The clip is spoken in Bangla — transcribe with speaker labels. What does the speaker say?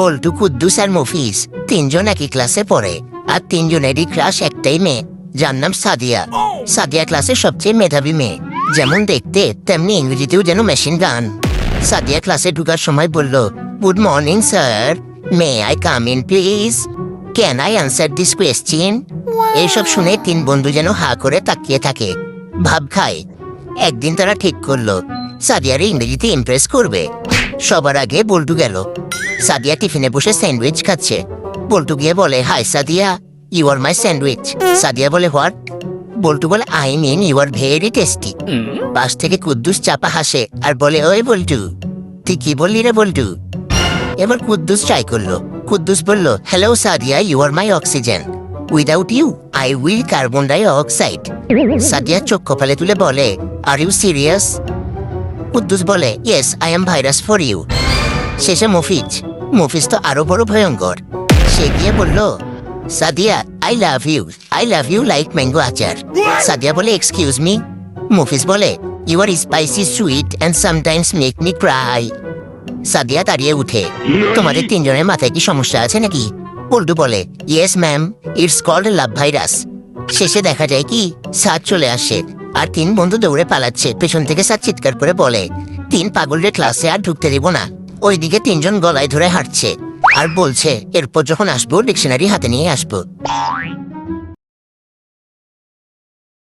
Speaker 1: বল্টু কুদ্দুস আর মফিজ। তিনজন একই ক্লাসে পড়ে, আর তিনজনেরই ক্লাস একটাই মেয়ে, যার নাম সাদিয়া। সাদিয়া ক্লাসের সবচেয়ে মেধাবী মেয়ে। যেমন দেখতে, তেমনি ইংরেজিতেও যেন মেশিন গান সাদিয়া ক্লাসে ঢুকার সময় বলল good morning sir may I come in please can I answer this question এইসব শুনে তিন বন্ধু যেন হা করে তাকিয়ে থাকে। ভাব খায়। একদিন তারা ঠিক করল, সাদিয়ারে ইংরেজিতে ইমপ্রেস করবে। সবার আগে বল্টু গেল। সাদিয়া টিফিনে বসে স্যান্ডউইচ খাচ্ছে। বল্টু গিয়ে বলে hi Sadia you are my sandwich Sadia বলে হোয়াট? বল্টু বলে I mean you are very tasty পাশ থেকে কুদ্দুস চাপা হাসে আর বলে ওই বল্টু তুই কি বললি রে বল্টু? এবার কুদ্দুস ট্রাই করল। কুদ্দুস বলল hello Sadia you are my oxygen without you I will carbon die Sadia সাদিয়া চোখ কপালে তুলে বলে আর ইউ সিরিয়াস কুদ্দুস বলে yes I am virus for you শেষে মফিজ মফিজ তো আরও বড় ভয়ঙ্কর। সে গিয়ে বলল Sadia I love you I love you like mango achar. Sadia বলে এক্সকিউজ মি মফিজ বলে you are spicy sweet and sometimes make me cry Sadia দাঁড়িয়ে উঠে তোমাদের তিনজনের মাথায় কি সমস্যা আছে নাকি? পল্টু বলে yes ma'am it's called love virus শেষে দেখা যায় কি সাদ চলে আসে আর তিন বন্ধু দৌড়ে পালাচ্ছে পেছন থেকে সাদ চিৎকার করে বলে তিন পাগলের ক্লাসে আর ঢুকতে দিব না। ওইদিকে তিনজন গলায় ধরে হাঁটছে আর বলছে এরপর যখন আসব ডিকশনারি হাতে নিয়ে আসব।